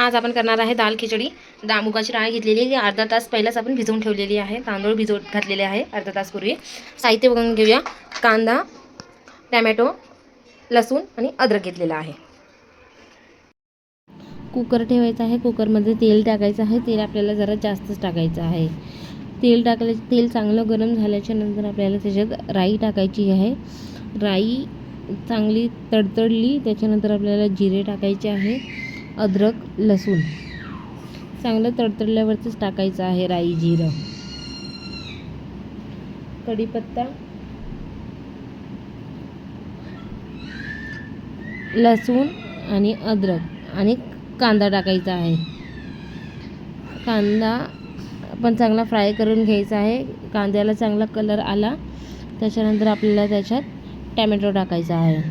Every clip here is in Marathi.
आज आपण करणार आहे दाल खिचडी. दा मुगाची डाळ घेतलेली आहे. अर्धा तास पहिलाच आपण भिजवून ठेवलेली आहे. तांदूळ भिजवत घातलेले आहे अर्धा तासपूर्वी साहित्य बघून घेऊया. कांदा टॅमॅटो लसूण आणि अद्रक घेतलेला आहे. कुकर ठेवायचं आहे. कुकरमध्ये तेल टाकायचं आहे. तेल आपल्याला जरा जास्तच टाकायचं आहे. तेल टाकल्या तेल चांगलं गरम झाल्याच्यानंतर आपल्याला त्याच्यात राई टाकायची आहे. राई चांगली तडतडली त्याच्यानंतर आपल्याला जिरे टाकायचे आहे. अद्रक लसूण. चांगलं तडतडल्यावरतीच टाकायचं आहे राई जिरं. कढीपत्ता. लसूण आणि अद्रक आणि कांदा टाकायचा आहे. कांदा पण चांगला फ्राय करून घ्यायचा आहे. कांद्याला चांगला कलर आला त्याच्यानंतर आपल्याला त्याच्यात टॅमॅटो टाकायचा आहे.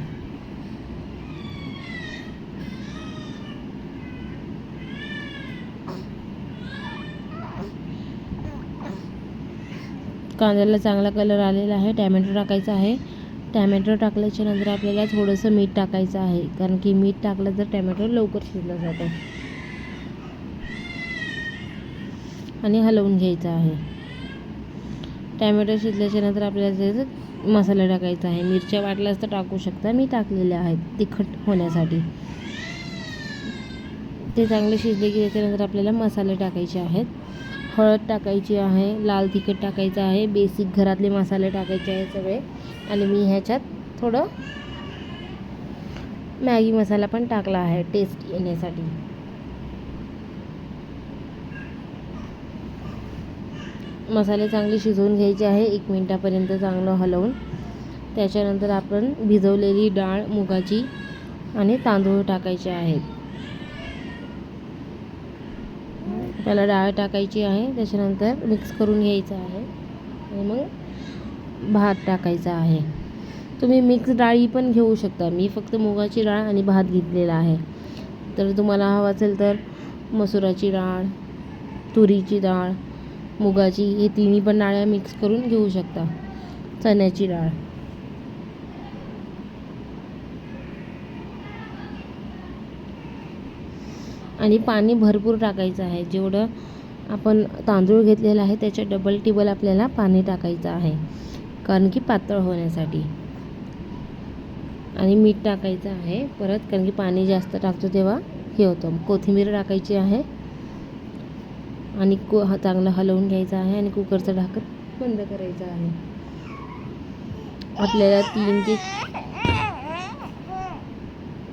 कांद्याला चांगला कलर आलेला आहे. टॅमॅटो टाकायचा आहे. टॅमॅटो टाकल्याच्या नंतर आपल्याला थोडंसं मीठ टाकायचं आहे. कारण की मीठ टाकलं तर टॅमॅटो लवकर शिजलं जातं. आणि हलवून घ्यायचं आहे. टॅमॅटो शिजल्याच्या नंतर आपल्याला त्याचं मसाला टाकायचा आहे. मिरच्या वाटल्यास तर टाकू शकता. मी टाकलेल्या आहेत तिखट होण्यासाठी. ते चांगले शिजले की त्याच्यानंतर आपल्याला मसाले टाकायचे आहेत. हळद टाकायची आहे लाल तिखट टाकायचं आहे बेसिक घरातले मसाले टाकायचे आहे सगळे. आणि मी ह्याच्यात थोडं मॅगी मसाला पण टाकला आहे टेस्ट येण्यासाठी. मसाले चांगले शिजवून घ्यायचे आहे एक मिनटापर्यंत चांगलं हलवून. त्याच्यानंतर आपण भिजवलेली डाळ मुगाची आणि तांदूळ टाकायचे आहेत. त्याला डाळ टाकायची आहे. त्याच्यानंतर मिक्स करून घ्यायचं आहे. आणि मग भात टाकायचा आहे. तुम्ही मिक्स डाळी पण घेऊ शकता. मी फक्त मुगाची डाळ आणि भात घेतलेला आहे. तर तुम्हाला हवं असेल तर मसुराची डाळ तुरीची डाळ मुगाची हे तिन्ही पण डाळ्या मिक्स करून घेऊ शकता. चण्याची डाळ. आणि पाणी भरपूर टाकायचं आहे. जेवढं आपण तांदूळ घेतलेला आहे त्याच्या डबल टिबल आपल्याला पाणी टाकायचं आहे. कारण की पातळ होण्यासाठी. आणि मीठ टाकायचं आहे परत कारण की पाणी जास्त टाकतो तेव्हा हे होतं. कोथिंबीर टाकायची आहे. आणि को हा चांगलं हलवून घ्यायचं आहे आणि कुकरचं ढाकर बंद करायचं आहे. आपल्याला तीन ते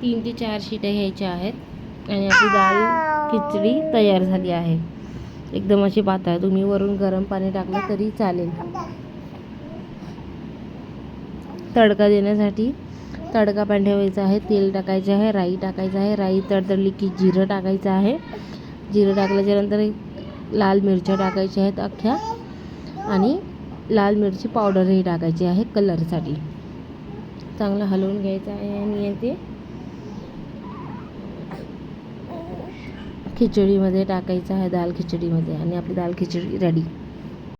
तीन ते चार शिट्या घ्यायच्या आहेत. आणि आपली डाळ खिचडी तयार झाली आहे. एकदम अशी पातळ तुम्ही वरून गरम पाणी टाकलं तरी चालेल. तडका देण्यासाठी तडका पण ठेवायचा आहे तेल टाकायचे आहे राई टाकायचं आहे राई तडतडली की जिरं टाकायचं आहे. जिरं टाकल्याच्यानंतर लाल मिरच्या टाकायच्या आहेत अख्ख्या आणि लाल मिरची पावडरही टाकायची आहे कलरसाठी. चांगलं हलवून घ्यायचं आहे आणि ते खिचडीमध्ये टाकायचा आहे दाल खिचडीमध्ये आणि आपली दाल खिचडी रेडी